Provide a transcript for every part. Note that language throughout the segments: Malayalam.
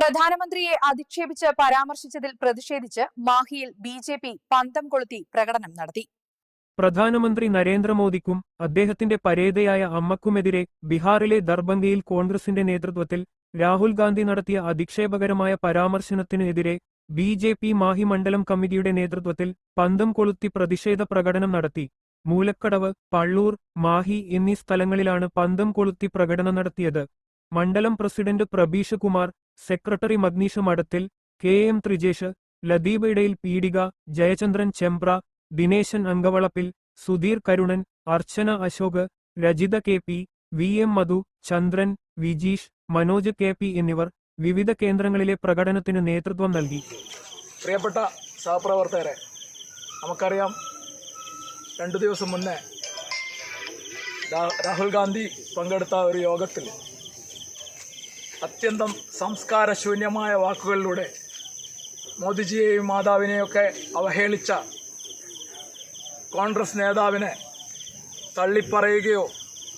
പ്രധാനമന്ത്രിയെ അധിക്ഷേപിച്ച് പരാമർശിച്ചതിൽ പ്രതിഷേധിച്ച് മാഹിയിൽ ബി ജെ പി പന്തം കൊളുത്തി പ്രകടനം നടത്തി. പ്രധാനമന്ത്രി നരേന്ദ്രമോദിക്കും അദ്ദേഹത്തിന്റെ പരേതയായ അമ്മക്കുമെതിരെ ബീഹാറിലെ ദർബംഗയിൽ കോൺഗ്രസിന്റെ നേതൃത്വത്തിൽ രാഹുൽ ഗാന്ധി നടത്തിയ അധിക്ഷേപകരമായ പരാമർശനത്തിനെതിരെ ബി ജെ പി മാഹി മണ്ഡലം കമ്മിറ്റിയുടെ നേതൃത്വത്തിൽ പന്തം കൊളുത്തി പ്രതിഷേധ പ്രകടനം നടത്തി. മൂലക്കടവ് പള്ളൂർ മാഹി എന്നീ സ്ഥലങ്ങളിലാണ് പന്തം കൊളുത്തി പ്രകടനം നടത്തിയത്. മണ്ഡലം president Prabeesh Kumar secretary Magneesh Madathil K M Thrijesh Ladeeb Idayil Peedika Jayachandran Chembra Dineshan Ankavalappil Sudheer Karunan Archana Ashok Rajitha K P V M Madhu Chandran Vijeesh Manoj K P എന്നിവർ വിവിധ കേന്ദ്രങ്ങളിലെ പ്രകടനത്തിന് നേതൃത്വം നൽകി. പ്രിയപ്പെട്ട സഹപ്രവർത്തകരെ നമുക്കറിയാം രണ്ടു ദിവസം മുന്നേ രാഹുൽ ഗാന്ധി പങ്കെടുത്ത ഒരു യോഗത്തിൽ അത്യന്തം സംസ്കാരശൂന്യമായ വാക്കുകളിലൂടെ മോദിജിയെയും മാതാവിനെയൊക്കെ അവഹേളിച്ച കോൺഗ്രസ് നേതാവിനെ തള്ളിപ്പറയുകയോ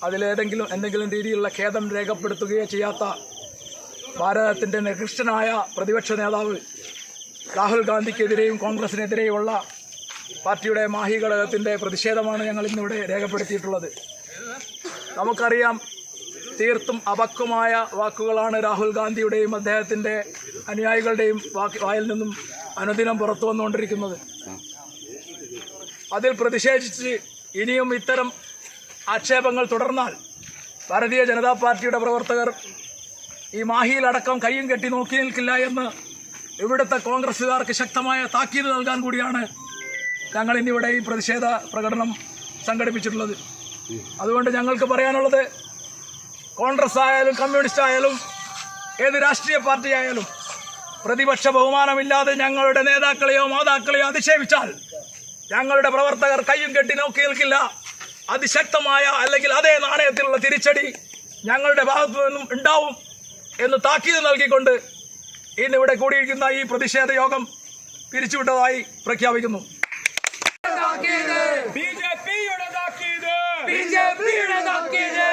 അതിലേതെങ്കിലും എന്തെങ്കിലും രീതിയിലുള്ള ഖേദം രേഖപ്പെടുത്തുകയോ ചെയ്യാത്ത ഭാരതത്തിന്റെ നികൃഷ്ടനായ പ്രതിപക്ഷ നേതാവ് രാഹുൽ ഗാന്ധിക്കെതിരെയും കോൺഗ്രസിനെതിരെയുമുള്ള പാർട്ടിയുടെ മാഹി ഘടകത്തിന്റെ പ്രതിഷേധമാണ് ഞങ്ങൾ ഇന്നിവിടെ രേഖപ്പെടുത്തിയിട്ടുള്ളത്. നമുക്കറിയാം തീർത്തും അപക്വമായ വാക്കുകളാണ് രാഹുൽ ഗാന്ധിയുടെയും അദ്ദേഹത്തിന്റെ അനുയായികളുടെയും വാക്ക് വായിൽ നിന്നും അനുദിനം പുറത്തു വന്നുകൊണ്ടിരിക്കുന്നത്. അതിൽ പ്രതിഷേധിച്ച് ഇനിയും ഇത്തരം ആക്ഷേപങ്ങൾ തുടർന്നാൽ ഭാരതീയ ജനതാ പാർട്ടിയുടെ പ്രവർത്തകർ ഈ മാഹിയിലടക്കം കയ്യും കെട്ടി നോക്കി നിൽക്കില്ല എന്ന് ഇവിടുത്തെ കോൺഗ്രസ്സുകാർക്ക് ശക്തമായ താക്കീത് നൽകാൻ കൂടിയാണ് ഞങ്ങൾ ഇന്നിവിടെ ഈ പ്രതിഷേധ പ്രകടനം സംഘടിപ്പിച്ചിട്ടുള്ളത്. അതുകൊണ്ട് ഞങ്ങൾക്ക് പറയാനുള്ളത് കോൺഗ്രസ് ആയാലും കമ്മ്യൂണിസ്റ്റ് ആയാലും ഏത് രാഷ്ട്രീയ പാർട്ടി ആയാലും പ്രതിപക്ഷ ബഹുമാനമില്ലാതെ ഞങ്ങളുടെ നേതാക്കളെയോ മാതാക്കളെയോ അധിക്ഷേപിച്ചാൽ ഞങ്ങളുടെ പ്രവർത്തകർ കയ്യും കെട്ടി നോക്കി നിൽക്കില്ല. അതിശക്തമായ അല്ലെങ്കിൽ അതേ നാണയത്തിലുള്ള തിരിച്ചടി ഞങ്ങളുടെ ഭാഗത്തു നിന്നും ഉണ്ടാവും എന്ന് താക്കീത് നൽകിക്കൊണ്ട് ഇന്ന് ഇവിടെ കൂടിയിരിക്കുന്ന ഈ പ്രതിഷേധ യോഗം പിരിച്ചുവിട്ടതായി പ്രഖ്യാപിക്കുന്നു. ബി ജെ പിയുടെ താക്കീത്.